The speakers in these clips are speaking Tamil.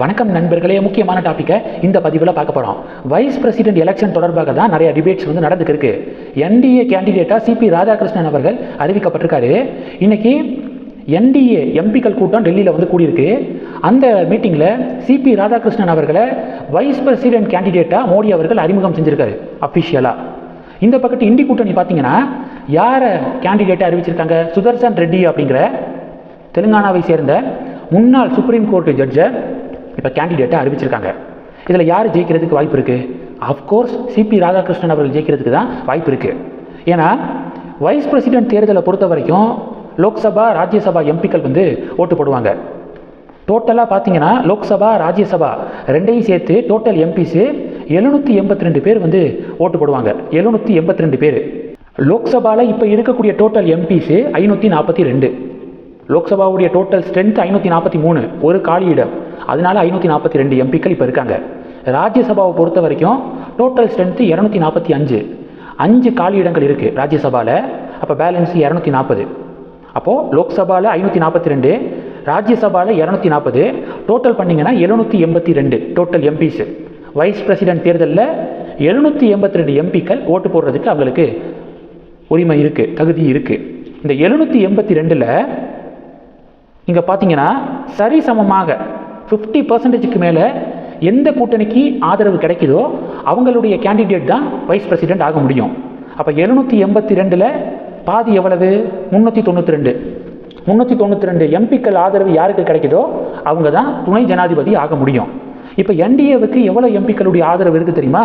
வணக்கம் நண்பர்களே முக்கியமான டாப்பிக்கை இந்த பதிவில் பார்க்க போகிறோம் வைஸ் பிரசிடென்ட் எலெக்ஷன் தொடர்பாக தான் நிறைய டிபேட்ஸ் வந்து நடந்துருக்கு என்டிஏ கேண்டிடேட்டாக சிபி ராதாகிருஷ்ணன் அவர்கள் அறிவிக்கப்பட்டிருக்காரு. இன்னைக்கு என்டிஏ எம்பிக்கள் கூட்டம் டெல்லியில் வந்து கூடியிருக்கு. அந்த மீட்டிங்கில் சிபி ராதாகிருஷ்ணன் அவர்களை வைஸ் பிரசிடென்ட் கேண்டிடேட்டாக மோடி அவர்கள் அறிமுகம் செஞ்சுருக்காரு அஃபிஷியலாக இந்த பக்கத்து இண்டி கூட்டணி பார்த்தீங்கன்னா யாரை கேண்டிடேட்டாக அறிவிச்சிருக்காங்க? சுதர்சன் ரெட்டி அப்படிங்கிற தெலுங்கானாவை சேர்ந்த முன்னாள் சுப்ரீம் கோர்ட் ஜட்ஜை இப்போ கேண்டிடேட்டை அறிவிச்சிருக்காங்க. இதில் யார் ஜெயிக்கிறதுக்கு வாய்ப்பு இருக்குது அஃப்கோர்ஸ் சிபி ராதாகிருஷ்ணன் அவர்கள் ஜெயிக்கிறதுக்கு தான் வாய்ப்பு இருக்குது ஏன்னா வைஸ் பிரசிடென்ட் தேர்தலை பொறுத்த வரைக்கும் லோக்சபா ராஜ்யசபா எம்பிக்கள் வந்து ஓட்டு போடுவாங்க. டோட்டலாக பார்த்தீங்கன்னா லோக்சபா ராஜ்யசபா ரெண்டையும் சேர்த்து டோட்டல் எம்பிஸு எழுநூற்றி எண்பத்தி ரெண்டு பேர் வந்து ஓட்டு போடுவாங்க. எழுநூற்றி எண்பத்தி ரெண்டு பேர். லோக்சபாவில் இப்போ இருக்கக்கூடிய டோட்டல் எம்பிஸு ஐநூற்றி நாற்பத்தி ரெண்டு. லோக்சபாவுடைய டோட்டல் ஸ்ட்ரென்த் ஐநூற்றி நாற்பத்தி மூணு ஒரு காலியிடம் அதனால் அதனால ஐநூற்றி நாற்பத்தி ரெண்டு எம்பிக்கள் இப்போ இருக்காங்க. ராஜ்யசபாவை பொறுத்த வரைக்கும் டோட்டல் ஸ்ட்ரென்த்து இரநூத்தி நாற்பத்தி அஞ்சு. அஞ்சு காலி இடங்கள் இருக்குது ராஜ்யசபாவில் அப்போ பேலன்ஸ் இரநூத்தி நாற்பது அப்போது லோக்சபாவில் ஐநூற்றி நாற்பத்தி ரெண்டு ராஜ்யசபாவில் இரநூத்தி நாற்பது டோட்டல் பண்ணிங்கன்னா எழுநூற்றி எண்பத்தி ரெண்டு டோட்டல் எம்பிஸு வைஸ் பிரசிடென்ட் தேர்தலில் எழுநூற்றி எண்பத்தி ரெண்டு எம்பிக்கள் ஓட்டு போடுறதுக்கு அவங்களுக்கு உரிமை இருக்குது தகுதி இருக்குது இந்த எழுநூற்றி எண்பத்தி ரெண்டில் இங்கே பார்த்தீங்கன்னா சரிசமமாக ஃபிஃப்டி பர்சன்டேஜுக்கு மேலே எந்த கூட்டணிக்கு ஆதரவு கிடைக்குதோ அவங்களுடைய கேண்டிடேட் தான் வைஸ் பிரசிடென்ட் ஆக முடியும். அப்போ எழுநூற்றி எண்பத்தி ரெண்டில் பாதி எவ்வளவு? முந்நூற்றி தொண்ணூற்றி ரெண்டு. முந்நூற்றி தொண்ணூற்றி ரெண்டு எம்பிக்கள் ஆதரவு யாருக்கு கிடைக்குதோ அவங்க தான் துணை ஜனாதிபதி ஆக முடியும். இப்போ என்டிஏவுக்கு எவ்வளோ எம்பிக்களுடைய ஆதரவு இருக்குது தெரியுமா?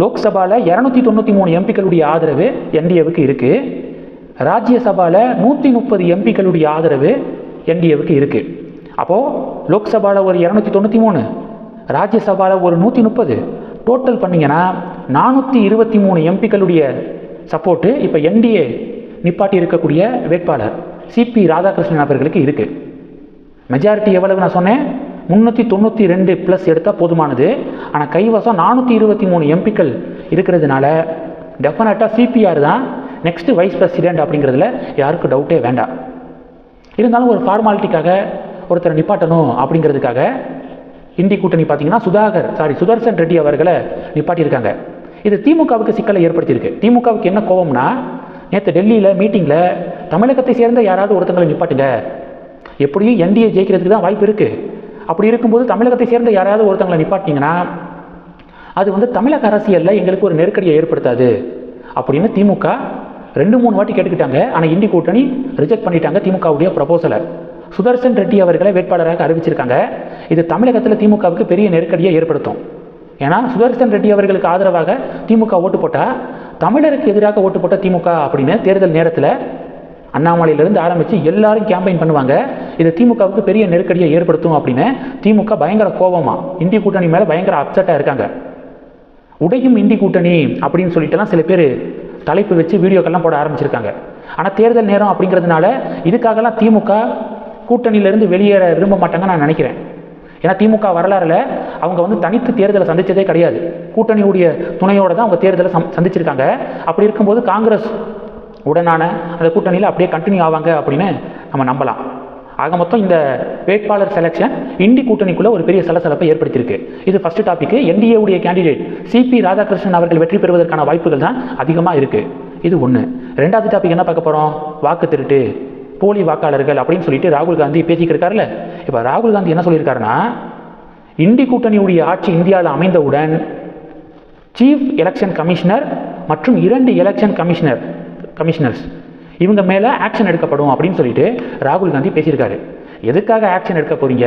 லோக்சபாவில் இரநூத்தி தொண்ணூற்றி மூணு எம்பிக்களுடைய ஆதரவு என்டிஏவுக்கு இருக்குது ராஜ்யசபாவில் நூற்றி முப்பது எம்பிக்களுடைய ஆதரவு என்டிஏவுக்கு இருக்குது அப்போது லோக்சபாவில் ஒரு இரநூத்தி தொண்ணூற்றி மூணு ராஜ்யசபாவில் ஒரு நூற்றி முப்பது. டோட்டல் பண்ணிங்கன்னா நானூற்றி இருபத்தி மூணு எம்பிக்களுடைய சப்போர்ட்டு இப்போ என்டிஏ நிப்பாட்டி இருக்கக்கூடிய வேட்பாளர் சிபி ராதாகிருஷ்ணன் அவர்களுக்கு இருக்குது மெஜாரிட்டி எவ்வளவு நான் சொன்னேன். முந்நூற்றி தொண்ணூற்றி ரெண்டு ப்ளஸ் எடுத்தால் போதுமானது. ஆனால் கைவசம் நானூற்றி இருபத்தி மூணு எம்பிக்கள் இருக்கிறதுனால டெஃபினட்டாக சிபிஆர் தான். நெக்ஸ்ட்டு வைஸ் பிரசிடென்ட் அப்படிங்கிறதுல யாருக்கும் டவுட்டே வேண்டாம். இருந்தாலும் ஒரு ஃபார்மாலிட்டிக்காக ஒருத்தரை நிப்பாட்டணும் அப்படிங்கிறதுக்காக இந்தி கூட்டணி பார்த்தீங்கன்னா சுதாகர் சாரி சுதர்சன் ரெட்டி அவர்களை நிப்பாட்டியிருக்காங்க. இது திமுகவுக்கு சிக்கலை ஏற்படுத்தியிருக்கு. திமுகவுக்கு என்ன கோபம்னா நேற்று டெல்லியில் மீட்டிங்கில் தமிழகத்தை சேர்ந்த யாராவது ஒருத்தங்களை நிப்பாட்டுங்க. எப்படியும் என்டிஏ ஜெயிக்கிறதுக்கு தான் வாய்ப்பு இருக்குது அப்படி இருக்கும்போது தமிழகத்தை சேர்ந்த யாராவது ஒருத்தங்களை நிப்பாட்டிங்கன்னா அது வந்து தமிழக அரசியலில் எங்களுக்கு ஒரு நெருக்கடியை ஏற்படுத்தாது அப்படின்னு திமுக ரெண்டு மூணு வாட்டி கேட்டுக்கிட்டாங்க. ஆனால் இந்தி கூட்டணி ரிஜெக்ட் பண்ணிட்டாங்க திமுகவுடைய ப்ரப்போசலை சுதர்சன் ரெட்டி அவர்களை வேட்பாளராக அறிவிச்சிருக்காங்க. இது தமிழகத்தில் திமுகவுக்கு பெரிய நெருக்கடியை ஏற்படுத்தும். ஏன்னா சுதர்சன் ரெட்டி அவர்களுக்கு ஆதரவாக திமுக ஓட்டு போட்டால் தமிழருக்கு எதிராக ஓட்டு போட்ட திமுக அப்படின்னு தேர்தல் நேரத்தில் அண்ணாமலையிலிருந்து ஆரம்பித்து எல்லாரும் கேம்பெயின் பண்ணுவாங்க. இது திமுகவுக்கு பெரிய நெருக்கடியை ஏற்படுத்தும் அப்படின்னு திமுக பயங்கர கோபமா இந்தி கூட்டணி மேலே பயங்கர அப்செட்டாக இருக்காங்க. உடையும் இந்தி கூட்டணி அப்படின்னு சொல்லிட்டுலாம் சில பேர் தலைப்பு வச்சு வீடியோக்கெல்லாம் போட ஆரம்பிச்சிருக்காங்க. ஆனால் தேர்தல் நேரம் அப்படிங்கிறதுனால இதுக்காகலாம் திமுக கூட்டணியிலேருந்து வெளியேற விரும்ப மாட்டாங்கன்னு நான் நினைக்கிறேன். ஏன்னா திமுக வரலாறுல அவங்க வந்து தனித்து தேர்தலை சந்தித்ததே கிடையாது. கூட்டணியுடைய துணையோடு தான் அவங்க தேர்தலை சம் சந்திச்சிருக்காங்க. அப்படி இருக்கும்போது காங்கிரஸ் உடனான அந்த கூட்டணியில் அப்படியே கண்டினியூ ஆவாங்க அப்படின்னு நம்ம நம்பலாம். ஆக மொத்தம் இந்த வேட்பாளர் செலெக்ஷன் இண்டி கூட்டணிக்குள்ள ஒரு பெரிய சலசலப்பை ஏற்படுத்தியிருக்கு. இது ஃபர்ஸ்ட் டாபிக் என்டிஏ உடைய கேண்டிடேட் சிபி ராதாகிருஷ்ணன் அவர்கள் வெற்றி பெறுவதற்கான வாய்ப்புகள் தான் அதிகமாக இருக்கு. இது ஒன்று ரெண்டாவது டாபிக் என்ன பார்க்க போகிறோம் வாக்கு திருட்டு. போலி வாக்காளர்கள் அப்படின்னு சொல்லிட்டு ராகுல் காந்தி பேசிக்கிட்டு இப்போ ராகுல் காந்தி என்ன சொல்லியிருக்காருன்னா இந்தி கூட்டணியுடைய ஆட்சி இந்தியாவில் அமைந்தவுடன் சீஃப் எலெக்ஷன் கமிஷனர் மற்றும் இரண்டு எலெக்ஷன் கமிஷனர் கமிஷனர்ஸ் இவங்க மேலே ஆக்ஷன் எடுக்கப்படும் அப்படின்னு சொல்லிட்டு ராகுல் காந்தி பேசியிருக்காரு. எதுக்காக ஆக்ஷன் எடுக்க போறீங்க?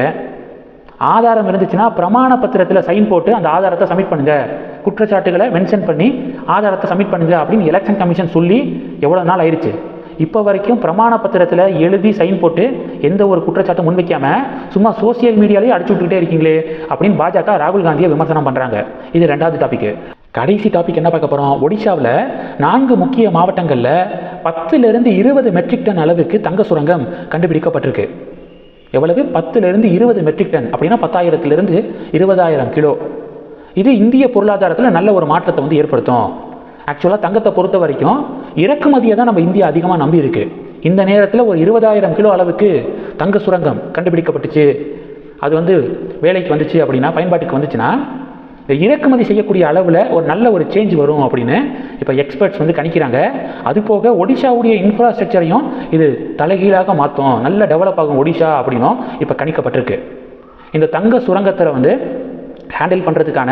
ஆதாரம் இருந்துச்சுன்னா பிரமாண பத்திரத்தில் சைன் போட்டு அந்த ஆதாரத்தை சப்மிட் பண்ணுங்க. குற்றச்சாட்டுகளை மென்ஷன் பண்ணி ஆதாரத்தை சப்மிட் பண்ணுங்க அப்படின்னு எலெக்ஷன் கமிஷன் சொல்லி எவ்வளோ நாள் ஆயிடுச்சு இப்போ வரைக்கும் பிரமாண பத்திரத்தில் எழுதி சைன் போட்டு எந்த ஒரு குற்றச்சாட்டும் முன்வைக்காம சும்மா சோசியல் மீடியாலேயே அடிச்சு விட்டுக்கிட்டே இருக்கீங்களே அப்படின்னு பாஜக ராகுல் காந்தியை விமர்சனம் பண்ணுறாங்க இது ரெண்டாவது டாபிக் கடைசி டாபிக் என்ன பார்க்க போகிறோம் ஒடிஷாவில் நான்கு முக்கிய மாவட்டங்களில் பத்துலேருந்து இருபது மெட்ரிக் டன் அளவுக்கு தங்க சுரங்கம் கண்டுபிடிக்கப்பட்டிருக்கு. எவ்வளவு? பத்துலேருந்து இருபது மெட்ரிக் டன் அப்படின்னா பத்தாயிரத்துலேருந்து இருபதாயிரம் கிலோ. இது இந்திய பொருளாதாரத்தில் நல்ல ஒரு மாற்றத்தை வந்து ஏற்படுத்தும். ஆக்சுவலாக தங்கத்தை பொறுத்த வரைக்கும் இறக்குமதியை தான் நம்ம இந்தியா அதிகமாக நம்பி இருக்கு இந்த நேரத்தில் ஒரு இருபதாயிரம் கிலோ அளவுக்கு தங்க சுரங்கம் கண்டுபிடிக்கப்பட்டுச்சு. அது வந்து வேலைக்கு வந்துச்சு அப்படின்னா பயன்பாட்டுக்கு வந்துச்சுன்னா இறக்குமதி செய்யக்கூடிய அளவில் ஒரு நல்ல ஒரு சேஞ்ச் வரும் அப்படின்னு இப்போ எக்ஸ்பர்ட்ஸ் வந்து கணிக்கிறாங்க. அது போக ஒடிஷாவுடைய இன்ஃப்ராஸ்ட்ரக்சரையும் இது தலைகீழாக மாற்றும் நல்ல டெவலப் ஆகும் ஒடிஷா அப்படின்னும் இப்போ கணிக்கப்பட்டிருக்கு. இந்த தங்க சுரங்கத்தை வந்து ஹேண்டில் பண்ணுறதுக்கான